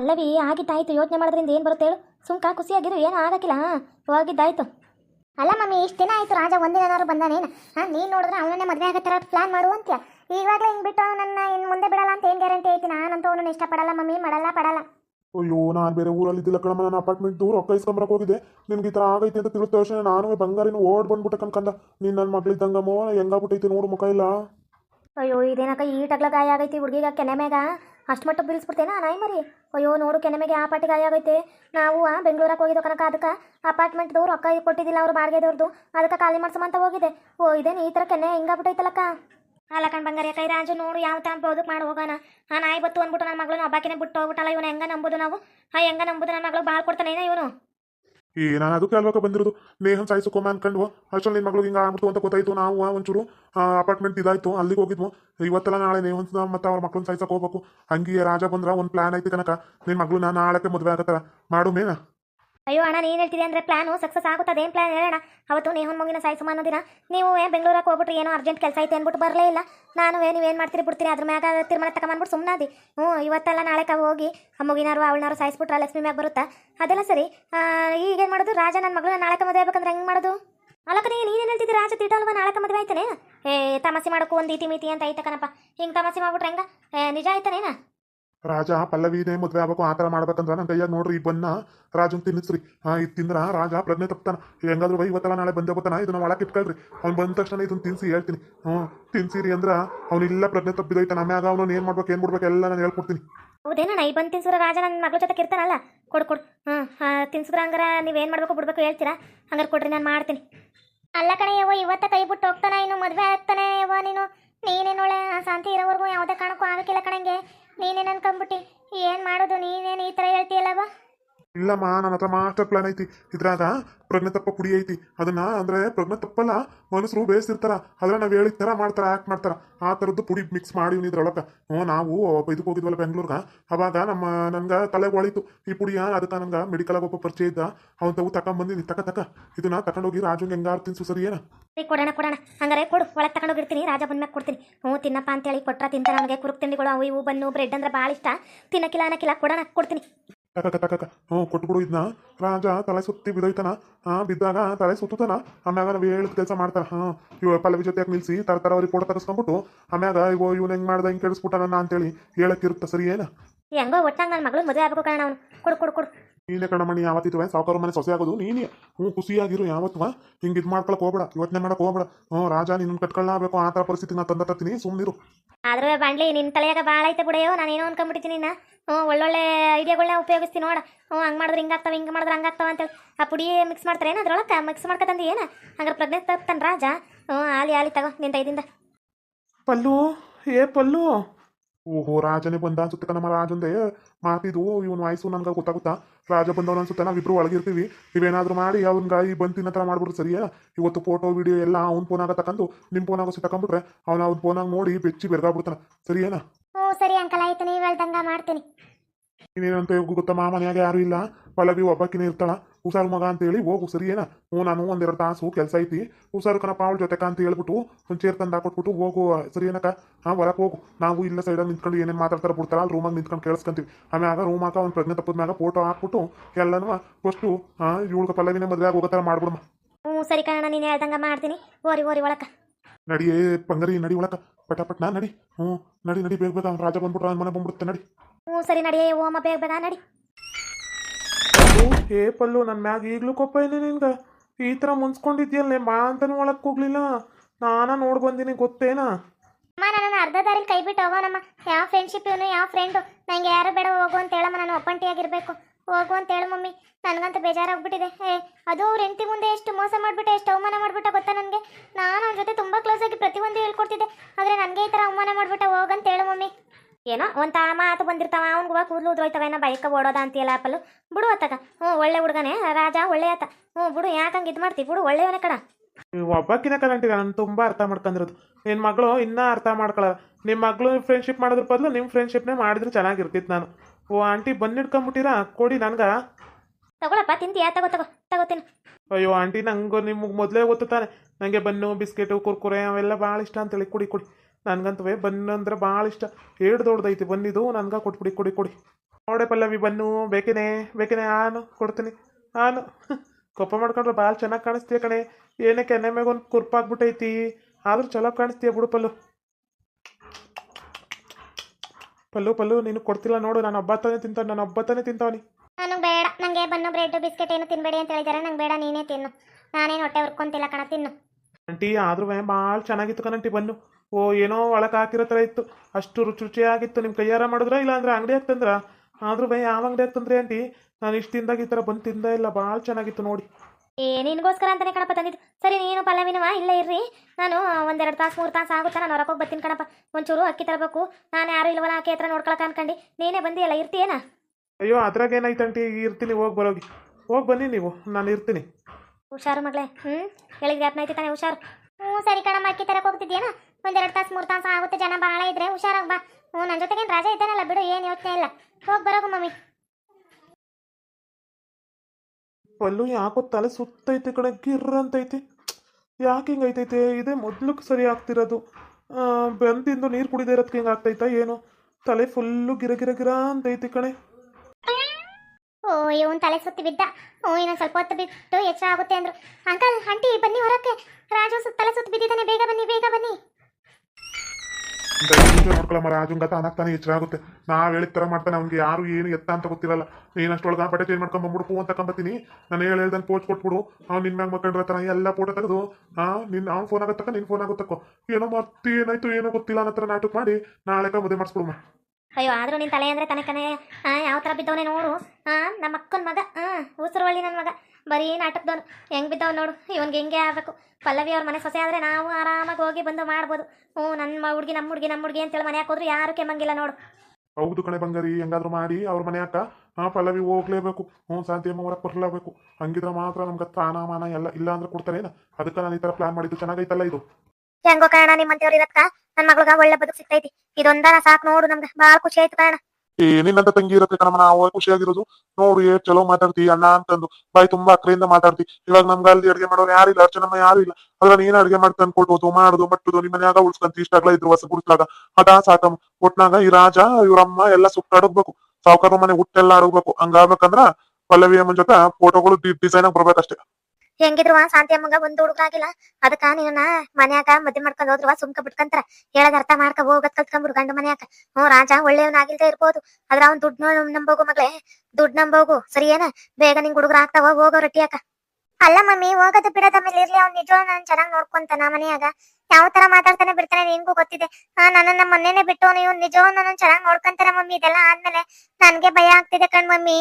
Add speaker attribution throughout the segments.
Speaker 1: ಅಲ್ಲವಿ, ಆಗಿದ್ದಾಯ್ತು. ಯೋಚನೆ ಮಾಡೋದ್ರಿಂದ ಏನು ಬರುತ್ತೆ ಹೇಳು. ಸುಮ್ಕ ಖುಷಿಯಾಗಿರು ಏನು ಆಗಕ್ಕಿಲ್ಲ. ಹೋಗಿದ್ದಾಯ್ತು.
Speaker 2: ಅಲ್ಲ ಮಮ್ಮಿ, ಇಷ್ಟು ದಿನ ಆಯ್ತು ರಾಜ ಒಂದಿನಾರು ಬಂದಾನೇನು ಹಾಂ, ನೀನು ನೋಡಿದ್ರೆ ಅವನನ್ನೇ ಮದುವೆ ಆಗೋ ಪ್ಲಾನ್ ಮಾಡು ಅಂತ್ಯ. ಈವಾಗಲೇ ಹಿಂಗೆ ಬಿಟ್ಟು ನನ್ನ ಇನ್ನು ಮುಂದೆ ಬಿಡಲ್ಲ ಅಂತ ಏನು ಗ್ಯಾರಂಟಿ ಐತಿ? ನಾನಂತೂ ಅವನನ್ನ ಇಷ್ಟಪಡಲ್ಲ ಮಮ್ಮಿ, ಮಾಡಲ್ಲ, ಪಡಲ್ಲ.
Speaker 3: ಅಯ್ಯೋ, ನಾನು ಬೇರೆ ಊರಲ್ಲಿ ಇದ್ದಿಲ್ಲ ಕಣಮ್ಮ. ನಾನು ಅಪಾರ್ಟ್ಮೆಂಟ್ ದೂರ ರೊಕ್ಕ ಇಸ್ಕೊಂಬರಕ್ಕೆ ಹೋಗಿದ್ದೆ. ನಿನ್ಗೆ ಈ ಥರ ಆಗೈತೆ ಅಂತ ತಿಳಿದ ನಾನು ಬಂಗಾರಿನ ಓಡ್ ಬಂದ್ಬಿಟ್ಟೆ ಕನ್ಕಂದ ನೀನು ನನ್ನ ಮಗಳಿದ್ದಂಗಮ್ಮ ಹೆಂಗಾಗ್ಬಿಟ್ಟೈತಿ ನೋಡು ಮುಖ ಇಲ್ಲ
Speaker 1: ಅಯ್ಯೋ, ಇದೇನಕ್ಕ ಈ ಟಗ್ಲ ಗಾಯ ಆಗೈತಿ, ಹುಡುಗಿಗ ಕೆನೆ ಮ್ಯಾಗ ಅಷ್ಟು ಮಟ್ಟ ಬೀಳಿಸ್ಬಿಡ್ತೇನ ನಾಯಿ ಮರಿ? ಅಯ್ಯೋ, ನೋಡು ಕೆನೆ ಮ್ಯಾಗೆ ಆ ಪಾಟಿ ಗಾಯ ಆಗೈತೆ. ನಾವು, ಆ ಬೆಂಗಳೂರಿಗೆ ಹೋಗಿದ್ದು ಕನಕ ಅದಕ್ಕೆ ಅಪಾರ್ಟ್ಮೆಂಟ್ದವ್ರು ರೊಕ್ಕ ಕೊಟ್ಟಿದ್ದಿಲ್ಲ ಅವ್ರು ಬಾಡಿಗೆದವ್ರದ್ದು ಅದಕ್ಕೆ ಖಾಲಿ ಮಾಡ್ಸಮಂತ ಹೋಗಿದೆ. ಓ, ಇದೇನು ಈ ಥರ ಕೆನೆ ಹಿಂಗಾಗ್ಬಿಟ್ಟೈತಲ್ಲಕ್ಕ ಅಲ್ಲ ಕಣ್ ಬಂಗಾರ ಕೈ ರಾಜು, ನೋಡು ಯಾವ ತಾಂಪ ಬದುಕು ಮಾಡಿ ಹೋಗೋಣ ಆ ನಾಯಿ ಬತ್ತು ಅಂದ್ಬಿಟ್ಟು ನನ್ನ ಮಗಳನ್ನ ಹಬ್ಬಾಕಿನೇ ಬಿಟ್ಟು ಹೋಗ್ಬಿಟ್ಟಲ್ಲ ಇವನು, ಹೆಂಗೆ ನಂಬುದು ನಾವು? ಹಾಂ ಹೆಂಗೆ ನಂಬೋದು ನನ್ನ ಮಗಳು? ಭಾಳ ಕೊಡ್ತಾನೇನ ಇವನು?
Speaker 3: ಏ ನಾನು ಅದಕ್ಕೆ ಅಲ್ವಾಗ ಬಂದಿರೋದು? ನೇಹನ್ ಸಾಯಿಸ್ಕೊಮ್ಮ ಅನ್ಕೊಂಡು ಅಷ್ಟೊಂದು ನಿನ್ನ ಮಗಳಿಗೆ ಹಿಂಗೆ ಆಗ್ಬಿಡ್ತು ಅಂತ ಗೊತ್ತಾಯ್ತು. ನಾವು ಒಂಚೂರು ಅಪಾರ್ಟ್ಮೆಂಟ್ ಇದಾಯ್ತು. ಅಲ್ಲಿಗೆ ಹೋಗಿದ್ವು. ಇವತ್ತೆಲ್ಲ ನಾಳೆ ನೇಹನ್ ಮತ್ತೆ ಅವ್ರ ಮಕ್ಳನ್ನ ಸಾಯ್ಸಕ್ಕೆ ಹೋಗ್ಬೇಕು. ಹಂಗೆ ರಾಜ ಬಂದ್ರ ಒಂದು ಪ್ಲಾನ್ ಐತಿ ಕನಕ ನಿನ್ನ ಮಗಳು ನಾನು ನಾಳೆ ಮದುವೆ ಆಗತ್ತಾರ? ಮಾಡು ಮೇನ.
Speaker 1: ಅಯ್ಯೋ ಅಣ್ಣ, ನೀನು ಹೇಳ್ತೀರಿ ಅಂದರೆ ಪ್ಲಾನು ಸಕ್ಸಸ್ ಆಗುತ್ತದೆ? ಏನು ಪ್ಲಾನ್ ಹೇಳೋಣ ಅವತ್ತು ನೇಹನ್ ಮಗಿನ ಸಾಯಿಸು ಅನ್ನೋದಿನ ನೀವು, ಏ ಬೆಂಗಳೂರಿಗೆ ಹೋಗ್ಬಿಟ್ರಿ ಏನೋ ಅರ್ಜೆಂಟ್ ಕೆಲಸ ಐತೆ ಅಂದ್ಬಿಟ್ಟು ಬರಲೇ ಇಲ್ಲ. ನಾನು, ಏ ಏನು ಮಾಡ್ತೀರಿ ಬಿಡ್ತೀನಿ ಅದ್ರ ಮ್ಯಾಗ ತೀರ್ಮಾನ ತಗೊಂಬಂದ್ಬಿಟ್ಟು ಸುಮ್ಮನಾದಿ ಹ್ಞೂ, ಇವತ್ತೆಲ್ಲ ನಾಳೆ ಕ ಹೋಗಿ ಆ ಮಗಿನಾರು, ಅವಳನಾರು ಸಾಯಿಸ್ಬಿಟ್ರೆ ಲಕ್ಷ್ಮಿ ಮ್ಯಾಗ ಬರುತ್ತಾ? ಅದೆಲ್ಲ ಸರಿ. ಈಗೇನು ಮಾಡೋದು? ರಾಜ ನನ್ನ ಮಗಳನ್ನ ನಾಳೆ ಮದುವೆ ಆಗ್ಬೇಕಂದ್ರೆ ಹೆಂಗೆ ಮಾಡೋದು? ಅಲ್ಲಕ ನೀ ನೀನೇನು ಹೇಳ್ತಿದ್ದೆ? ರಾಜ ತಿಟ್ಟಲ್ವ ನಾಳೆ ಮದುವೆ ಆಯ್ತಾನೆ? ಏ ತಮಾಸೆ ಮಾಡೋಕ್ಕೂ ಒಂದು ಇತಿ ಮಿತಿ ಅಂತ ಐತೆ ಕಣಪ್ಪ. ಹಿಂಗೆ ತಮಾಸೆ ಮಾಡ್ಬಿಟ್ರೆ ಹೆಂಗ? ನಿಜ ಆಯ್ತಾನೇನ?
Speaker 3: ರಾಜ, ಪಲ್ಲವಿನೇ ಮದುವೆ ಆಗ್ಬೇಕು, ಆ ಥರ ಮಾಡ್ಬೇಕಂದ್ರ ನನ್ನ ಕೈಯಾಗ ನೋಡ್ರಿ, ಈ ಬನ್ನ ರಾಜನ್ ತಿನ್ನಿಸ್ರಿ. ಹಾ, ಇದು ತಿಂದ್ರ ರಾಜ ಪ್ರಜ್ಞೆ ತಪ್ತಾನ. ಹೆಂಗಾದ್ರು ಇವತ್ತಲ್ಲ ನಾಳೆ ಬಂದೇ ಬತ್ತಾನ ಇದನ್ನ ಒಳಗೆ ಇಟ್ಕೊಳ್ರಿ. ಅವ್ನು ಬಂದ ತಕ್ಷಣ ಇದನ್ನ ತಿನ್ಸಿ ಹೇಳ್ತೀನಿ. ಹ್ಞೂ, ತಿನ್ಸಿರಿ ಅಂದ್ರ ಅವನಿಲ್ಲ ಪ್ರಜ್ಞೆ ತಪ್ಪಿದೈತೆ ನಮ್ಯಾಗ ಅವನು ಏನು ಮಾಡ್ಬೇಕು, ಏನು ಬಿಡ್ಬೇಕು ಎಲ್ಲ ನಾನು ಹೇಳ್ಕೊಡ್ತೀನಿ.
Speaker 1: ಹೌದೇನ, ನೈ ಬಂದು ತಿನ್ಸಿದ್ರೆ ರಾಜ ನನ್ನ ಮಗಳ ಜೊತೆ ಇರ್ತಾನಲ್ಲ ಕೊಡು ಕೊಡು. ಹ್ಞೂ ತಿನ್ಸಿದ್ರ ಹಂಗಾರ ನೀವೇನು ಮಾಡ್ಬೇಕು ಬಿಡ್ಬೇಕು ಹೇಳ್ತೀರಾ? ಹಂಗಾರೆ ಕೊಡ್ರಿ, ನಾನು ಮಾಡ್ತೀನಿ.
Speaker 2: ಅಲ್ಲ ಕಣೆ ಯವ್ವ, ಇವತ್ತ ಕೈ ಬಿಟ್ಟು ಹೋಗ್ತಾನ, ಇನ್ನು ಮದುವೆ ಆಗ್ತಾನೆ ಯವ್ವ ನೀನು. ನೀನೇನೋಳೆ ಶಾಂತಿ ಇರೋವರೆಗೂ ಯಾವುದೇ ಕಾರಣಕ್ಕೂ ಆಗಕ್ಕಿಲ್ಲ ಕಣಂಗೆ. ನೀನೇನು ಅನ್ಕೊಂಬಿಟ್ಟಿ ಏನು ಮಾಡೋದು? ನೀನೇನು ಈ ಥರ ಹೇಳ್ತೀಯಲ್ಲವ
Speaker 3: ಇಲ್ಲಮ್ಮ ನನ್ನ ಹತ್ರ ಮಾಸ್ಟರ್ ಪ್ಲಾನ್ ಐತಿ. ಇದ್ರಾಗ ಪ್ರಜ್ಞೆ ತಪ್ಪ ಪುಡಿ ಐತಿ. ಅದನ್ನ ಅಂದ್ರೆ ಪ್ರಜ್ಞೆ ತಪ್ಪಲ್ಲ ಮನುಷ್ಯರು ಬೇಯಿಸಿರ್ತಾರ ಅದ್ರ ನಾವು ಹೇಳಿದ ತರ ಮಾಡ್ತಾರ ಆಕ್ಟ್ ಮಾಡ್ತಾರ. ಆ ಥರದ್ದು ಪುಡಿ ಮಿಕ್ಸ್ ಮಾಡಿ ಇದ್ರೊಳಗ. ಹ್ಞೂ, ನಾವು ಇದಕ್ಕೆ ಹೋಗಿದ್ವಲ್ಲ ಬೆಂಗ್ಳೂರ್ಗ. ಅವಾಗ ನಮ್ಮ, ನನ್ಗ ತಲೆ ಒಳಿತು. ಈ ಪುಡಿಯ ಅದಕ್ಕೆ ನಂಗೆ ಮೆಡಿಕಲ್ ಒಬ್ಬ ಪರಿಚಯ ಇದ್ದ. ಅವನ್ ತಗೋ ತಕೊಂಬಂದಿನಿ ತಕ ತಕ. ಇದನ್ನ ತಕೊಂಡೋಗಿ ರಾಜು ಹೆಂಗಾರು ತಿನ್ಸು ಸರಿ ಏನ?
Speaker 1: ಕೊಡೋಣ ಕೊಡೋಣ. ಹಂಗಾರೆ ಕೊಡು. ಒಳಗೆ ತಗೊಂಡೋಗಿರ್ತೀನಿ ರಾಜ ಬಂದ್ಮೇಲೆ ಕೊಡ್ತೀನಿ. ಹ್ಞೂ, ತಿನ್ನಪ್ಪ ಅಂತೇಳಿ ಕೊಟ್ರ ತಿಂತ ನಮಗೆ. ಕುರುಕ್ ತಿಂಡಿಗಳು ಅವು ಇವು, ಬನ್ನು ಬ್ರೆಡ್ ಅಂದ್ರೆ ಭಾಳ ಇಷ್ಟ. ತಿನ್ನಕ್ಕಿಲ್ಲ ಅನ್ನಕ್ಕಿಲ್ಲ ಕೊಡೋಣ, ಕೊಡ್ತೀನಿ.
Speaker 3: ತಕಕ ಟಕ ಹ್ಞೂ, ಕೊಟ್ಬಿಡು ಇದನ್ನ ರಾಜ ತಲೆ ಸುತ್ತಿ ಬಿದ್ದೋಯ್ತಾನ ಹಾಂ, ಬಿದ್ದಾಗ ತಲೆ ಸುತ್ತಾನ ಆಮ್ಯಾಗ ನಾವು ಹೇಳಿದ ಕೆಲಸ ಮಾಡ್ತಾರ ಹಾಂ ಇವ ಪಲ್ಲವಿ ಜೊತೆಗೆ ನಿಲ್ಲಿಸಿ ತರ ತರ ಅವ್ರಿಗೆ ಫೋಟೋ ತೆಗೆಸ್ಕೊಂಡ್ಬಿಟ್ಟು ಆಮ್ಯಾಗ ಇವ ಇವ್ನು ಹೆಂಗ್ ಮಾಡ್ದ ಹಿಂಗೆ ಕೆಡಿಸ್ಬಿಟ್ಟಾನ ಅಂತೇಳಿ ಹೇಳಕ್ಕಿರುತ್ತೆ ಸರಿ ಏನ?
Speaker 1: ಹೆಂಗೋ ಒಟ್ಟಾಗ ನನ್ನ ಮಗಳು ಮದುವೆ ಆಗ್ಬೇಕು ಕಾರಣ ಅವನು. ಕೊಡು ಕೊಡು ಕೊಡು.
Speaker 3: ನೀನೇ ಕಣಮಣಿ ಯಾವತ್ತಿತ್ತು ಸಾವುಕಾರ ಮನೆ ಸೊಸೆ ಆಗೋದು? ನೀನೇ. ಹ್ಞೂ ಖುಷಿಯಾಗಿರು ಯಾವತ್ತು ಹಿಂಗೆ ಇದು ಮಾಡ್ಕೊಳಕ್ ಹೋಗ್ಬೇಡ. ಯೋಚನೆ ಮಾಡಕ್ ಹೋಗ್ಬೇಡ. ಹ್ಞೂ ರಾಜ ನಿನ್ನ ಕಟ್ಕೊಳ್ಳಬೇಕು ಆ ಥರ ಪರಿಸ್ಥಿತಿ ನಾ ತಂದ ತರ್ತೀನಿ. ಸುಮ್ಮನಿರು
Speaker 1: ಆದ್ರೆ ಬಾಂಡ್ಲಿ ನಿನ್ನ ತಲೆಯಾಗ ಭಾಳ ಐತೆ ಬಿಡೆಯೋ ನಾನೇನೋ ಅನ್ಕೊಂಡ್ಬಿಡ್ತೀನಿ ನಾ ಹ್ಞೂ ಒಳ್ಳೊಳ್ಳೆ ಐಡಿಯಾಗಳನ್ನ ಉಪಯೋಗಿಸ್ತೀನಿ ನೋಡ. ಹ್ಞೂ ಹಂಗೆ ಮಾಡಿದ್ರೆ ಹಿಂಗಾಗ್ತಾವ ಹಿಂಗೆ ಮಾಡಿದ್ರೆ ಹಂಗಾಗ್ತಾವ ಅಂತೇಳಿ. ಆ ಪುಡಿ ಮಿಕ್ಸ್ ಮಾಡ್ತಾರೆ ಏನು ಅದ್ರೊಳಗೆ? ಮಿಕ್ಸ್ ಮಾಡ್ಕೊತಂದು ಏನು? ಹಂಗಾರೆ ಪ್ರಜ್ಞೆ ತಪ್ತಾನೆ ರಾಜ. ಹ್ಞೂ ಆಲಿ ಆಲಿ ತಗೋ ನಿಂತ ಇದರಿಂದ
Speaker 3: ಪಲ್ಲು? ಏ ಪಲ್ಲು? ಓಹೋ ರಾಜನೇ ಬಂದ ಅನ್ಸುತ್ತೆ ನಮ್ಮ ರಾಜಂದೆ ಮಾತಿದು ಇವನ್ ವಯಸ್ಸು ನನ್ಗೆ ಗೊತ್ತಾಗುತ್ತಾ? ರಾಜ ಬಂದವನು ಅನ್ಸುತ್ತೆ ನಾವಿಬ್ರು ಒಳಗಿರ್ತೀವಿ. ಇವೇನಾದ್ರೂ ಮಾಡಿ ಅವ್ನ ಗಾಯಿ ಬಂದು ತರ ಥರ ಮಾಡ್ಬಿಡ್ರು ಸರಿಯಾ? ಇವತ್ತು ಫೋಟೋ ವಿಡಿಯೋ ಎಲ್ಲ ಅವ್ನ ಫೋನಾಗ ತಕೊಂಡು ನಿಮ್ಮ ಫೋನಾಗ ಸಿ ತಕೊಂಡ್ಬಿಟ್ರೆ ಅವ್ನ ಅವ್ನ ಫೋನಾಗ ನೋಡಿ ಬೆಚ್ಚಿ ಬೆರ್ಗಾಗ್ಬಿಡ್ತಾನೆ. ಸರಿಯೇನಾ?
Speaker 2: ಹ್ಞೂ ಸರಿ ಅಂಕಲ್ ಆಯ್ತು ನೀವು ಹೇಳ್ದಂಗ ಮಾಡ್ತೀನಿ.
Speaker 3: ಇನ್ನೇನಂತ ಗೊತ್ತಮ್ಮ ಮನ್ಯಾಗ ಯಾರು ಇಲ್ಲ. ಪಲ್ಲವಿ ಒಬ್ಬಕ್ಕಿನ ಇರ್ತಾಳ. ಹುಷಾರು ಮಗ ಅಂತೇಳಿ ಹೋಗು ಸರಿಯೇನಾ ಹ್ಞೂ ನಾನು ಒಂದೆರಡು ತಾಸು ಕೆಲಸ ಐತಿ. ಹುಷಾರು ಕಣಪ್ಪ ಅವಳ ಜೊತೆ ಅಂತ ಹೇಳ್ಬಿಟ್ಟು ಒಂದು ಚೇರ್ ತಂದು ಹಾಕೊಟ್ಬಿಟ್ಟು ಹೋಗು. ಸರಿಯೇನಕ್ಕ ಹಾಂ ಹೊರಕ್ಕೆ ಹೋಗು. ನಾವು ಇಲ್ಲ ಸೈಡಾಗ ನಿಂತ್ಕೊಂಡು ಏನೇನು ಮಾತಾಡ್ತಾರೆ ಬಿಡ್ತಾರ ಅಲ್ಲಿ ರೂಮಾಗ ನಿಂತ್ಕೊಂಡು ಕೇಳಿಸ್ಕೊಂತೀವಿ. ಆಮ್ಯಾಗ ರೂಮಾಗ ಒಂದು ಪ್ರಜ್ಞೆ ತಪ್ಪದ ಮ್ಯಾಗ ಫೋಟೋ ಹಾಕ್ಬಿಟ್ಟು ಎಲ್ಲನೂ ಫಸ್ಟು ಹಾಂ ಇವಳಿಗೆ ಪಲ್ಲವಿನೇ ಮದುವೆ ಹೋಗೋ ಥರ ಮಾಡ್ಬಿಡಮ್ಮ.
Speaker 1: ಹ್ಞೂ ಸರಿ ಕಣ ನೀನು ಹೇಳ್ದಂಗೆ ಮಾಡ್ತೀನಿ. ಓರಿ ಓರಿ ಒಳಕ.
Speaker 3: ನಡಿ ಪಂಗರಿ ನಡಿ ಒಳಕ. ಪಟಾಪಟ್ ನಾ ನಡಿ. ಹ್ಞೂ ನಡಿ ನಡಿ ಬೇಗ ಬೇಗ ಅವ್ನ್ ರಾಜ ಬಂದ್ಬಿಟ್ರೆ ಅವ್ನ ಮನೆ ಬಂದ್ಬಿಡುತ್ತೆ ನಡಿ.
Speaker 1: ಹ್ಞೂ ಸರಿ ನಡಿ ಓಮ ಬೇಗ ಬೇಗ ನಡಿ.
Speaker 3: ಏ ಪಲ್ಲು ನನ್ನ ಮ್ಯಾಗ ಈಗಲೂ ಕೋಪ ಇದೆ ನಿನ್ಗೆ. ಈ ಥರ ಮುನ್ಸ್ಕೊಂಡಿದ್ಯಲ್ಲೇ, ಬಾ ಅಂತಾನು ಒಳಕ್ಕೆ ಹೋಗ್ಲಿಲ್ಲ ನಾನ ನೋಡಿ ಬಂದಿನಿ, ಗೊತ್ತೇನಾ?
Speaker 2: ಅಮ್ಮ ನಾನು ಅರ್ಧ ದಾರಿಲಿ ಕೈ ಬಿಟ್ಟು ಹೋಗೋಣಮ್ಮ ಯಾವ ಫ್ರೆಂಡ್ಶಿಪ್ ಇವನು, ಯಾವ ಫ್ರೆಂಡು ನಂಗೆ ಯಾರು ಬೇಡ, ಹೋಗು ಅಂತ ಹೇಳಮ್ಮ, ನಾನು ಒಪ್ಪಂಟಿಯಾಗಿರ್ಬೇಕು ಹೋಗು ಅಂತ ಹೇಳು ಮಮ್ಮಿ. ನನಗಂತೂ ಬೇಜಾರಾಗ್ಬಿಟ್ಟಿದೆ. ಏ, ಅದು ಅವ್ರ ಹೆಂಡತಿ ಮುಂದೆ ಎಷ್ಟು ಮೋಸ ಮಾಡಿಬಿಟ್ಟೆ, ಎಷ್ಟು ಅವಮಾನ ಮಾಡಿಬಿಟ್ಟ ಗೊತ್ತಾ ನನಗೆ? ನಾನು ಅವ್ನ ಜೊತೆ ತುಂಬ ಕ್ಲೋಸ್ ಆಗಿ ಪ್ರತಿಯೊಂದು ಹೇಳ್ಕೊಡ್ತಿದ್ದೆ. ಆದರೆ ನನಗೆ ಈ ಥರ ಅವಮಾನ ಮಾಡಿಬಿಟ್ಟ ಹೋಗಂತ ಹೇಳು ಮಮ್ಮಿ.
Speaker 1: ಏನೋ ಒಂದು ಮಾತು ಬಂದಿರ್ತಾವ ಅವ್ನಿಗೆ ಕೂದಲು ಉದ್ರೋಯ್ತವ ಏನೋ ಬೈಕ ಓಡೋದ ಅಂತೀಯಲ್ಲ ಆಪಲ್ಲು ಬಿಡು ಅತ್ತಾಗ ಹ್ಞೂ ಒಳ್ಳೆ ಹುಡುಗನೇ ರಾಜ ಒಳ್ಳೆ ಆತ. ಹ್ಞೂ ಬಿಡು ಯಾಕಂಗೆ ಇದು ಮಾಡ್ತಿ? ಬಿಡು ಒಳ್ಳೆಯವನೇ ಕಣ.
Speaker 4: ಒಬ್ಬಕ್ಕಿನ ಕಲಂಟಿ ನಾನು ತುಂಬ ಅರ್ಥ ಮಾಡ್ಕೊಂಡಿರೋದು. ನಿನ್ನ ಮಗಳು ಇನ್ನೂ ಅರ್ಥ ಮಾಡ್ಕೊಳ್ಳ ನಿಮ್ಮ ಮಗಳು ಫ್ರೆಂಡ್ಶಿಪ್ ಮಾಡಿದ್ರ ಬದಲು ನಿಮ್ಮ ಫ್ರೆಂಡ್ಶಿಪ್ನೇ ಮಾಡಿದ್ರೆ ಚೆನ್ನಾಗಿರ್ತಿತ್ತು ನಾನು. ಓ ಆಂಟಿ ಬಂದು ಹಿಡ್ಕೊಂಬಿಟ್ಟಿರಾ ಕೊಡಿ ನನ್ಗೆ.
Speaker 1: ತಗೊಳಪ್ಪ ತಿಂತೀಯ? ತಗೋ ತಗೋ ತಗೋತೀನಿ
Speaker 4: ಅಯ್ಯೋ ಆಂಟಿ ನಂಗೆ ನಿಮಗೆ ಮೊದಲೇ ಗೊತ್ತು ತಾನೆ. ನನಗೆ ಬನ್ನು ಬಿಸ್ಕೆಟು ಕುರ್ಕುರೆ ಅವೆಲ್ಲ ಭಾಳ ಇಷ್ಟ ಅಂತೇಳಿ. ಕುಡಿ ಕುಡಿ. ನನ್ಗಂತೂ ಬನ್ನು ಅಂದ್ರೆ ಭಾಳ ಇಷ್ಟ. ಎರಡು ದೊಡ್ಡದೈತಿ ಬನ್ನಿದು ನನ್ಗೆ ಕೊಟ್ಬಿಡಿ ಕೊಡಿ ಕೊಡಿ. ನೋಡೆ ಪಲ್ಲವಿ ಬನ್ನು ಬೇಕೇನೆ ಬೇಕೇನೆ ಆನು ಕೊಡ್ತೀನಿ ಆನು. ಕೊಪ್ಪ ಮಾಡ್ಕೊಂಡ್ರೆ ಭಾಳ ಚೆನ್ನಾಗಿ ಕಾಣಿಸ್ತೀಯ ಕಣೆ. ಏನಕ್ಕೆ ಕೆನ್ನೆ ಮ್ಯಾಗ ಒಂದು ಕುರ್ಪಾಗ್ಬಿಟ್ಟೈತಿ ಆದ್ರೂ ಚಲೋ ಕಾಣಿಸ್ತೀಯ ಬಿಡು ಪಲ್ಲು. ಪಲ್ಲು ಪಲ್ಲು ನೀನು ಕೊಡ್ತಿಲ್ಲ ನೋಡು ನಾನು ಒಬ್ಬತ್ತಾನೆ ತಿಂತಾನೆ ನಾನು ಒಬ್ಬತ್ತಾನೆ ತಿಂತಾವನಿ.
Speaker 2: ನನಗೆ ಬೇಡ ನನಗೆ ಬನ್ನು ಬ್ರೆಡ್ ಬಿಸ್ಕೆಟ್ ಏನು ತಿನ್ಬೇಡಿ ಅಂತ ಹೇಳಿದ್ದಾರೆ ನಂಗೆ ಬೇಡ ನೀನೇ ತಿನ್ನು. ನಾನೇನು ಹೊಟ್ಟೆ ಹುರ್ಕೊಂತಿಲ್ಲ ಕಣ ತಿನ್ನು.
Speaker 4: ಆಂಟಿ ಆದ್ರೂ ಭಾಳ ಚೆನ್ನಾಗಿತ್ತು ಕಣಂಟಿ ಬನ್ನು. ಓ ಏನೋ ಒಳಗೆ ಹಾಕಿರೋ ಥರ ಇತ್ತು. ಅಷ್ಟು ರುಚಿ ರುಚಿಯಾಗಿತ್ತು ನಿಮ್ಮ ಕೈಯಾರ ಮಾಡಿದ್ರ ಇಲ್ಲಾಂದ್ರೆ ಅಂಗಡಿಯಾಗ ತಂದ್ರ? ಆದ್ರೂ ಬೈ ಯಾವ ಅಂಗಡಿಯಾಗ ತಂದ್ರಿ ಆಂಟಿ? ನಾನು ಇಷ್ಟು ತಿಂದಾಗ ಈ ಥರ ಬಂದು ತಿಂದ ಇಲ್ಲ ಭಾಳ ಚೆನ್ನಾಗಿತ್ತು ನೋಡಿ.
Speaker 1: ಏ ನಿನಗೋಸ್ಕರ ಅಂತಾನೆ ಕಣಪ್ಪ ತಂದಿದ್ದು. ಸರಿ ನೀನು ಪಲ್ಲವಿನವ ಇಲ್ಲೇ ಇರ್ರಿ. ನಾನು ಒಂದೆರಡು ತಾಸು ಮೂರು ತಾಸು ಆಗುತ್ತಾ ನಾನು ಹೊರಗೆ ಹೋಗಿ ಬರ್ತೀನಿ ಕಣಪ್ಪ. ಒಂಚೂರು ಅಕ್ಕಿ ತರಬೇಕು. ನಾನು ಯಾರು ಇಲ್ವಲ್ಲ ಆಕೆ ಹತ್ರ ನೋಡ್ಕೊಳಕ್ಕೆ ಅನ್ಕಂಡು. ನೀನೇ ಬಂದಿಯಲ್ಲ ಇರ್ತೀಯೇನ?
Speaker 4: ಅಯ್ಯೋ ಅದ್ರಾಗ ಏನಾಯ್ತು ಆಂಟಿ? ಇರ್ತೀನಿ ಹೋಗಿ ಬರೋಗಿ. ಹೋಗಿ ಬನ್ನಿ ನೀವು ನಾನು ಇರ್ತೀನಿ.
Speaker 1: ಹುಷಾರು ಮಗಳೇ. ಹ್ಞೂ ಹೇಳಿದ ಜ್ಞಾಪನ ಐತಿ ತಾನೆ ಹುಷಾರು.
Speaker 2: ಹ್ಞೂ ಸರಿ ಕಣಮ್ಮ ಅಕ್ಕಿ ತರಕ್ಕೆ ಹೋಗ್ತಿದ್ಯೇನ? ಒಂದೆರಡು ತಾಸು ಮೂರು ತಾಸು ಆಗುತ್ತೆ ಜನ ಬಹಳ ಇದ್ರೆ ಹುಷಾರಾಗಿ ಬಾ. ಹ್ಞೂ ನನ್ನ ಜೊತೆಗೇನು ರಾಜ ಇದ್ದಾನಲ್ಲ ಬಿಡು ಏನು ಯೋಚನೆ ಇಲ್ಲ. ಹೋಗಿ ಬರೋಗು ಮಮ್ಮಿ.
Speaker 4: ಪಲ್ಲು ಯಾಕೋ ತಲೆ ಸುತ್ತೈತೆ ಕಡೆ ಗಿರ್ರ ಅಂತೈತಿ. ಯಾಕೆ ಹಿಂಗೈತೈತೆ ಇದೇ ಮೊದ್ಲಕ್ಕೆ ಸರಿ ಆಗ್ತಿರೋದು. ಬೆಂದಿಂದು ನೀರು ಕುಡಿದೇ ಇರೋದಕ್ಕೆ ಹಿಂಗೆ ಆಗ್ತೈತಾ ಏನು? ತಲೆ ಫುಲ್ಲು ಗಿರ ಗಿರ ಗಿರ ಅಂತೈತಿ ಕಣೆ.
Speaker 2: ಓ ಇವನ್ ತಲೆ ಸುತ್ತಿ ಬಿದ್ದ. ಓ ಇನ್ನೊಂದು ಸ್ವಲ್ಪ ಹೊತ್ತು ಬಿಟ್ಟು ಎಚ್ಚರ ಆಗುತ್ತೆ ಅಂದ್ರು. ಅಂಕಲ್ ಆಂಟಿ ಬನ್ನಿ ಹೊರಕ್ಕೆ. ರಾಜು ಸುತ್ತ ತಲೆ ಸುತ್ತಿ ಬಿದ್ದಿದ್ದಾನೆ ಬೇಗ ಬನ್ನಿ ಬೇಗ ಬನ್ನಿ.
Speaker 3: ದಯವಿಟ್ಟು ನೋಡ್ಕೊಳಮ್ಮ ರಾಜುಂಗ ತಾನಾಗ್ ತಾನೇ ಎಚ್ಚರ ಆಗುತ್ತೆ. ನಾವ್ ಹೇಳಿದ ತರ ಮಾಡ್ತಾನೆ, ಅವ್ನಿಗೆ ಯಾರು ಏನು ಎತ್ತ ಅಂತ ಗೊತ್ತಿರಲ್ಲ. ನೀನ್ ಅಷ್ಟೊಳಗ ಬಟ್ಟೆ ಚೇಂಜ್ ಮಾಡ್ಕೊಂಡ್ ಬಂದ್ಬಿಡು ಅಂತ ಕಂಬತ್ತೀನಿ. ನಾನು ಹೇಳಿ ಹೇಳ್ದಂಗೆ ಪೋಸ್ಟ್ ಕೊಟ್ಬಿಡು. ಅವ್ನು ನಿನ್ ಮ್ಯಾಗ ಮಕ್ಕಂಡಿರತ್ತಾನ ಎಲ್ಲ ಫೋಟೋ ತೆಗೆದು ಹಾ ನಿನ್, ಅವ್ನ್ ಫೋನ್ ಆಗತ್ತಕ್ಕ ನಿನ್ ಫೋನ್ ಆಗುತ್ತಕ್ಕೋ ಏನೋ ಮತ್ತೆ ಏನಾಯ್ತು, ಏನೋ ಗೊತ್ತಿಲ್ಲ ಅನ್ನತ್ರ ನಾಟಕ ಮಾಡಿ ನಾಳೆ ಮದುವೆ ಮಾಡಿಸ್ಬಿಡುಮ್ಮ
Speaker 1: ಅಯ್ಯೋ, ಆದರೂ ನಿನ್ನ ತಲೆ ಅಂದರೆ ತನಕನೇ ಯಾವ ಥರ ಬಿದ್ದವನೇ ನೋಡು. ಹಾಂ ನಮ್ಮ ಅಕ್ಕನ ಮಗ ಹಾಂ ಉಸಿರುವಳ್ಳಿ ನನ್ನ ಮಗ. ಬರೀ ನಾಟಕದವನು. ಹೆಂಗೆ ಬಿದ್ದವ್ ನೋಡು ಇವನ್ಗೆ ಹೆಂಗೆ ಆಗಬೇಕು. ಪಲ್ಲವಿ ಅವ್ರ ಮನೆ ಸೊಸೆ ಆದರೆ ನಾವು ಆರಾಮಾಗಿ ಹೋಗಿ ಬಂದು ಮಾಡ್ಬೋದು. ಹ್ಞೂ ನನ್ನ ಹುಡುಗಿ ನಮ್ಮ ಹುಡುಗಿ ನಮ್ಮ ಹುಡುಗಿ ಅಂತೇಳಿ ಮನೆ ಹಾಕೋದ್ರು ಯಾರು ಕೆಮ್ಮಂಗಿಲ್ಲ ನೋಡು.
Speaker 3: ಹೌದು ಕಣೆ ಬಂಗಾರಿ ಹೆಂಗಾದ್ರು ಮಾಡಿ ಅವ್ರ ಮನೆ ಅಕ್ಕ. ಹಾ ಪಲ್ಲವಿ ಹೋಗ್ಲೇಬೇಕು. ಹ್ಞೂ ಶಾಂತಿ ಅಮ್ಮ ಹೊರಗೆ ಬರ್ಲೇಬೇಕು. ಹಂಗಿದ್ರೆ ಮಾತ್ರ ನಮ್ಗೆ ಸ್ಥಾನ ಮಾನ ಎಲ್ಲ ಇಲ್ಲ ಅಂದ್ರೆ ಕೊಡ್ತಾರೇನ? ಅದಕ್ಕೆ ನಾನು ಈ ಥರ ಪ್ಲಾನ್ ಮಾಡಿದ್ದು. ಚೆನ್ನಾಗೈತಲ್ಲ ಇದು?
Speaker 1: ಹೆಂಗೋ ಕಾರಣ ನಿಮ್ಮಂತೇವ್ರು ಇರತ್ಕ ನನ್ನ ಮಗಳಿಗೆ ಒಳ್ಳೆ ಬದುಕು ಸಿಗ್ತೈತಿ. ಇದೊಂದನ ಸಾಕು ನೋಡು ನಮ್ಗೆ. ಭಾಳ ಖುಷಿ ಆಯ್ತು ಕಾರಣ
Speaker 3: ಏ ನಿನ್ನಂತ ತಂಗಿ ಇರುತ್ತೆ ಕಣಮ್ಮ, ನಾವು ಖುಷಿಯಾಗಿರೋದು. ನೋಡು ಏ, ಚಲೋ ಮಾತಾಡ್ತಿ, ಅಣ್ಣ ಅಂತಂದು. ಬಾಯಿ ತುಂಬಾ ಅಕ್ರೆಯಿಂದ ಮಾತಾಡ್ತಿ. ಇವಾಗ ನಮ್ಗೆ ಅಲ್ಲಿ ಅಡಿಗೆ ಮಾಡೋರು ಯಾರಿಲ್ಲ ಅರ್ಚನಮ್ಮ ಯಾರು ಇಲ್ಲ. ಅದ್ರ ನೀನ್ ಅಡಿಗೆ ಮಾಡ್ಕೊಂಡ್ ಕೊಡ್ಬೋದು ಮಾಡುದು, ಮಟ್ಟುದು ನಿಮ್ಮ ಮನ್ಯಾಗ ಇಷ್ಟ ಇಷ್ಟಾಗ್ಲ ಇದ್ರು ಹೊಸ ಗುಡಿಸ್ಲಾಗ ಹಠ ಸಾಕಮ್ಮ, ಒಟ್ನಾಗ ಈ ರಾಜ, ಇವ್ರಮ್ಮ ಎಲ್ಲ ಸುತ್ತಾಡೋಗ್ಬೇಕು ಸಾವುಕಾರ ಮನೆ ಹುಟ್ಟೆಲ್ಲ ಆಡೋಗ್ಬೇಕು. ಹಂಗಾಗ್ಬೇಕಂದ್ರ ಪಲ್ಲವಿ ಅಮ್ಮನ ಜೊತೆ ಫೋಟೋಗಳು ಡಿಸೈನ್ ಆಗಿ ಬರ್ಬೇಕಷ್ಟೇ.
Speaker 1: ಹೆಂಗಿದ್ರು ಶಾಂತಿ ಅಮ್ಮಂಗ ಒಂದು ಹುಡುಗಾಗಿಲ್ಲ ಅದಕ್ಕ ನೀನ ಮನ್ಯಾಗ ಮದ್ವೆ ಮಾಡ್ಕೊಂಡ್ ಹೋದ್ರುವ ಸುಮ್ಕ ಬಿಟ್ಕಂತಾರ. ಹೇಳದ ಅರ್ಥ ಮಾಡ್ಕ, ಹೋಗದ್ ಕಲ್ತ್ಕೊಂಡ್ಬಿಡು ಗಂಡ ಮನ್ಯಾಗ. ಹ್ಞೂ ರಾಜ ಒಳ್ಳೆಯವನಾಗಿಲ್ದೆ ಇರ್ಬೋದು. ಅದ್ರ ಅವ್ನ್ ದುಡ್ಡು ನಂಬೋಗು ಮಗಳೇ. ದುಡ್ಡು ನಂಬೋಗು ಸರಿ ಏನ? ಬೇಗ ನಿಂಗ್ ಹುಡುಗರ ಆಗ್ತಾವ, ಹೋಗೋ ರೊಟ್ಟಿಯಾಕ
Speaker 2: ಅಲ್ಲ ಮಮ್ಮಿ, ಹೋಗೋದು ಬಿಡೋದ ಮೇಲೆ ಇರ್ಲಿ. ಅವ್ನ್ ನಿಜ ನಾನು ಚೆನ್ನಾಗಿ ನೋಡ್ಕೊಂತಾನ ಮನೆಯಾಗ. ಯಾವ ತರ ಮಾತಾಡ್ತಾನೆ ಬಿಡ್ತಾನೆ ನಿನ್ಗೂ ಗೊತ್ತಿದೆ. ಹಾ, ನನ್ನನ್ನ ಮೊನ್ನೆನೆ ಬಿಟ್ಟು ನೀವು ನಿಜವ್ ನನ್ನ ಚೆನ್ನಾಗಿ ನೋಡ್ಕೊಂತಾನೆ ಮಮ್ಮಿ. ಇದೆಲ್ಲ ಆದ್ಮೇಲೆ ನನ್ಗೆ ಭಯ ಆಗ್ತಿದೆ ಕಣ್ ಮಮ್ಮಿ.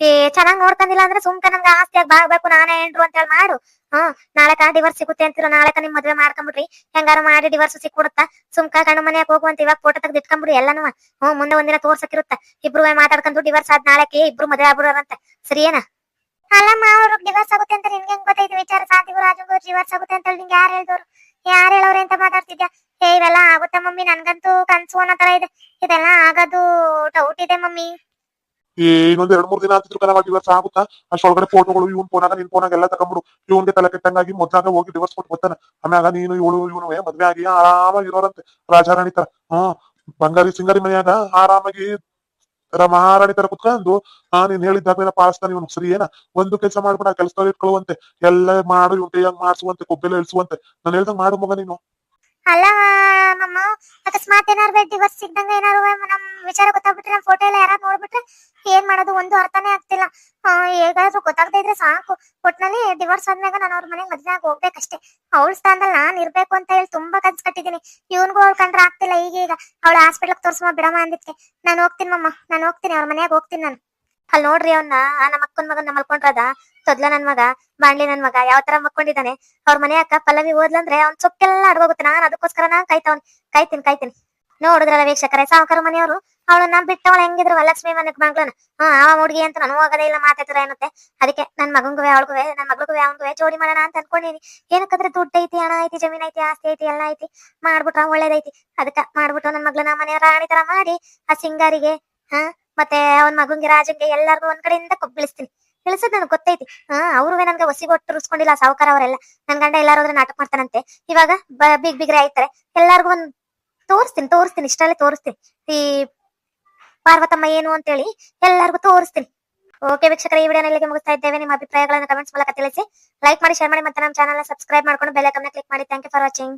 Speaker 1: ಏ, ಚೆನ್ನಾಗ್ ನೋಡ್ಕೊಂಡಿಲ್ಲ ಅಂದ್ರೆ ಸುಮ್ಕ ನಂಗೆ ಆಸ್ತಿಯಾಗಿ ಬಾಳ್ಬೇಕು ನಾನೇ ಏನ್ರು ಅಂತ ಹೇಳಿ ಮಾಡು. ಹ್ಮ್ ನಾಳೆಕ ಡಿವರ್ಸ್ ಸಿಗುತ್ತೆ ಅಂತಿರೋ ನಾಳೆಕ ನಿಮ್ ಮದ್ವೆ ಮಾಡ್ಕೊಂಬಿಡ್ರಿ. ಹೆಂಗಾರು ಮಾಡಿ ಡಿವರ್ಸ್ ಸಿಕ್ಬಿಡುತ್ತಾ? ಸುಮ್ಕ ಗಂಡು ಮನೆಯಾಗ ಹೋಗುವಂತ ಇವಾಗ ಫೋಟೋ ತೆಗ್ದು ಇಟ್ಕೊಂಬಿಡ್ರಿ ಎಲ್ಲನೂ. ಹ್ಮ್, ಮುಂದೆ ಒಂದಿನ ತೋರ್ಸಕ್ಕಿರುತ್ತ? ಇಬ್ರು ಮಾತಾಡ್ಕೊಂಡು ಡಿವರ್ಸ್ ಆದ್ ನಾಳೆಕೆ ಇಬ್ರು ಮದ್ವೆ ಅಂತ ಸರಿ ಏನ?
Speaker 2: ಅಲ್ಲಮ್ಮ ಅವ್ರು ಡಿವರ್ಸ್ ಆಗುತ್ತೆ ಅಂತ ನಿನ್ಗೆ ಹೆಂಗ್ ಗೊತ್ತೈತಿ ವಿಚಾರ? ಸಾಧಿಗೂ ರಾಜುಗೂ ಡಿವರ್ಸ್ ಆಗುತ್ತೆ ಅಂತ ನಿಂಗೆ ಯಾರು ಹೇಳ್ದವ್ರು ಯಾರು ಹೇಳೋರೆ ಅಂತ ಮಾತಾಡ್ತಿದ್ಯಾ? ಏ, ಇವೆಲ್ಲ ಆಗುತ್ತಾ ಮಮ್ಮಿ? ನನ್ಗಂತೂ ಕನ್ಸು ಅನ್ನೋ ತರ ಇದೆ. ಇದೆಲ್ಲ ಆಗದು ಡೌಟ್ ಇದೆ ಮಮ್ಮಿ.
Speaker 3: ಏ ಇನ್ನೊಂದ್ ಎರಡ್ ಮೂರ್ ದಿನ ಅಂತಿದ್ರು ಕನವಾಗಿ ಡಿವರ್ಸ್ ಆಗುತ್ತಾ? ಅಷ್ಟೊಳಗಡೆ ಫೋಟೋಗಳು ಇವ್ನ್ ಫೋನಾಗ ನಿನ್ ಫೋನಾಗ ಎಲ್ಲ ತಗೊಂಡ್ಬಿಡು. ಇವ್ನ್ಗೆ ತಲೆ ಕೆಟ್ಟಂಗಾಗಿ ಮೊದ್ಲಾಗ ಹೋಗಿ ಡಿವರ್ಸ್ ಕೊಟ್ಟು ಬರ್ತಾನೆ ಆಮ್ಯಾಗ ನೀನು, ಇವಳು, ಇವನು ಮದ್ವೆ ಆಗಿ ಆರಾಮಾಗಿ ಇರೋರಂತೆ. ರಾಜಾರಾಣಿ ತರ. ಹ್ಮ್ ಬಂಗಾರಿ ಸಿಂಗಾರಿ ಮನೆಯಾಗ ಆರಾಮಾಗಿ ಮಹಾರಾಣಿ ತರ ಕುತ್ಕೊಂಡು ಆ ನೀನ್ ಹೇಳಿದ್ದಾಗಲೆಲ್ಲ ಪಾಲಿಸ್ತಾನೆ ಇವನು? ಸರಿ, ಏನ? ಒಂದು ಕೆಲಸ ಮಾಡ್ಬಿಡ ಕೆಲಸದಲ್ಲಿ ಇಟ್ಕೊಳ್ಳುವಂತೆ. ಎಲ್ಲ ಮಾಡು ಇವ್ ಕೈಯಾಗ ಮಾಡಿಸುವಂತೆ ಕೊಬ್ಬೆಲ್ಲ ಇಳಿಸುವಂತೆ ನಾನು ಹೇಳ್ದಂಗ್ ಮಾಡು ಮಗ ನೀನು.
Speaker 2: ಅಲ್ಲ ಮಮ್ಮ ಅಕಸ್ಮಾತ್ ಏನಾರು ಡಿವರ್ಸ್ ಸಿಗ್ದಂಗ ಏನಾರು ನಮ್ ವಿಚಾರ ಗೊತ್ತಾಗ್ಬಿಟ್ರೆ ನಮ್ ಫೋಟೋ ಎಲ್ಲ ಯಾರು ನೋಡ್ಬಿಟ್ರೆ ಏನ್ ಮಾಡೋದು ಒಂದು ಅರ್ಥನೇ ಆಗ್ತಿಲ್ಲ. ಹೇಗಾದ್ರೂ ಗೊತ್ತಾಗದೇ ಇದ್ರೆ ಸಾಕು. ಒಟ್ನಲ್ಲಿ ಡಿವೋರ್ಸ್ ಆದ್ಮ್ಯಾಗ ನಾನು ಅವ್ರ ಮನೆಗೆ ಮದ್ವೆ ಆಗಿ ಹೋಗ್ಬೇಕಷ್ಟೇ. ಅವಳ ಸ್ಥಾನದಲ್ಲಿ ನಾನ್ ಇರ್ಬೇಕು ಅಂತ ಹೇಳಿ ತುಂಬಾ ಕನ್ಸ್ ಕಟ್ಟಿದೀನಿ. ಇವನ್ಗೂ ಅವ್ಳು ಕಂಡ್ರೆ ಆಗ್ತಿಲ್ಲ ಈಗೀಗ. ಅವಳ ಹಾಸ್ಪಿಟ್ಲ್ ತೋರ್ಸಮ್ಮ ಬಿಡಮ್ಮ ಅಂದಿದ್ಕೆ. ನಾನು ಹೋಗ್ತೀನಿ ಮಮ್ಮ ನಾನು ಹೋಗ್ತೀನಿ. ಅವ್ರ ಮನೆಯಾಗ ಹೋಗ್ತೀನಿ ನಾನು.
Speaker 1: ಅಲ್ಲಿ ನೋಡ್ರಿ ಅವ್ನ ನಮ್ಮ ಅಕ್ಕನ ಮಗನ ಮಲ್ಕೊಂಡ್ರದ ತೊದ್ಲ ನನ್ ಮಗ ಬಾಣ್ಲಿ ನನ್ ಮಗ, ಯಾವ ತರ ಮಕ್ಕೊಂಡಿದ್ದಾನೆ. ಅವ್ರ ಮನೆ ಅಕ್ಕ ಪಲ್ಲವಿ ಓದ್ಲಂದ್ರೆ ಅವ್ನ್ ಸೊಕ್ಕೆಲ್ಲ ಅಡ್ಗೋಗುತ್ತೆ. ನಾನ್ ಅದಕ್ಕೋಸ್ಕರ ನಾನ್ ಕಾಯ್ತಾವ್, ಕಾಯ್ತೀನಿ ಕಾಯ್ತೀನಿ. ನೋಡಿದ್ರಲ್ಲ ವೀಕ್ಷಕರೇ, ಸಾವುಕಾರ ಮನೆಯವರು, ಅವಳು ನಾ ಬಿಟ್ಟವಳ ಹೆಂಗಿದ್ರು, ವರಲಕ್ಷ್ಮಿ ಮನೆ ಮಗಳನ್ನ ಹಾ ಆ ಹುಡುಗಿ ಅಂತ ನಾನು ಹೋಗೋದೇ ಇಲ್ಲ ಮಾತಾಡ್ತಾರ ಏನತ್ತೆ ಅದಕ್ಕೆ ನನ್ ಮಗಂಗುವೆ, ಅವಳಿಗುವೆ, ನನ್ ಮಗಳಿಗೂ ಅವನಿಗುವೆ ಜೋಡಿ ಮಾಡೋಣ ಅಂತ ಅನ್ಕೊಂಡಿನಿ ಏನಕ್ಕಂದ್ರೆ ದುಡ್ಡು ಐತಿ, ಹಣ ಐತಿ, ಜಮೀನ್ ಐತಿ, ಆಸ್ತಿ ಐತಿ, ಎಲ್ಲ ಐತಿ. ಮಾಡ್ಬಿಟ್ರ ಒಳ್ಳೇದೈತಿ. ಅದಕ್ಕ ಮಾಡ್ಬಿಟ್ಟು ನನ್ ಮಗಳನ್ನ ಮನೆಯ ರಾಣಿ ತರ ಮಾಡಿ, ಆ ಸಿಂಗಾರಿಗೆ, ಹಾ ಮತ್ತೆ ಅವನ್ ಮಗಂಗೆ ರಾಜಂಗೆ ಎಲ್ಲಾರ್ಗು ಒಂದ್ ಕಡೆಯಿಂದ ಕೊಬ್ಬಿಳಿಸ್ತೀನಿ ತಿಳಿಸದ್ ನನಗೆ ಗೊತ್ತೈತಿ. ಹಾ, ಅವ್ರುವೆ ನನ್ಗೆ ಒಸಿಗೊಟ್ಟು ರುಸ್ಕೊಂಡಿಲ್ಲ ಸಾವುಕಾರ ಅವರೆಲ್ಲ. ನನ್ ಗಂಡ ಎಲ್ಲಾರೋದ್ರೆ ನಾಟಕ ಮಾಡ್ತಾನಂತೆ. ಇವಾಗ ಬಿಗ್ ಬಿಗ್ರೆ ಆಯ್ತಾರೆ. ಎಲ್ಲಾರ್ಗು ಒಂದ್ ತೋರಿಸ್ತೀನಿ ತೋರಿಸ್ತೀನಿ ಇಷ್ಟಲ್ಲೇ ತೋರಿಸ್ತೀನಿ. ಈ ಪಾರ್ವತಮ್ಮ ಏನು ಅಂತೇಳಿ ಎಲ್ಲರಿಗೂ ತೋರಿಸ್ತೀನಿ. ಓಕೆ ವೀಕ್ಷಕರ, ಈ ವಿಡಿಯೋನ ಇಲ್ಲಿಗೆ ಮುಗಿಸ್ತಾ ಇದ್ದೇವೆ. ನಿಮ್ಮ ಅಭಿಪ್ರಾಯಗಳನ್ನು ಕಮೆಂಟ್ಸ್ ಮೂಲಕ ತಿಳಿಸಿ. ಲೈಕ್ ಮಾಡಿ ಶೇರ್ ಮಾಡಿ ಮತ್ತೆ ನಮ್ಮ ಚಾನಲ್ ಸಬ್ಸ್ಕ್ರೈಬ್ ಮಾಡ್ಕೊಂಡು ಬೆಲ್ ಐಕನ್ನ ಕ್ಲಿಕ್ ಮಾಡಿ. Thank you for watching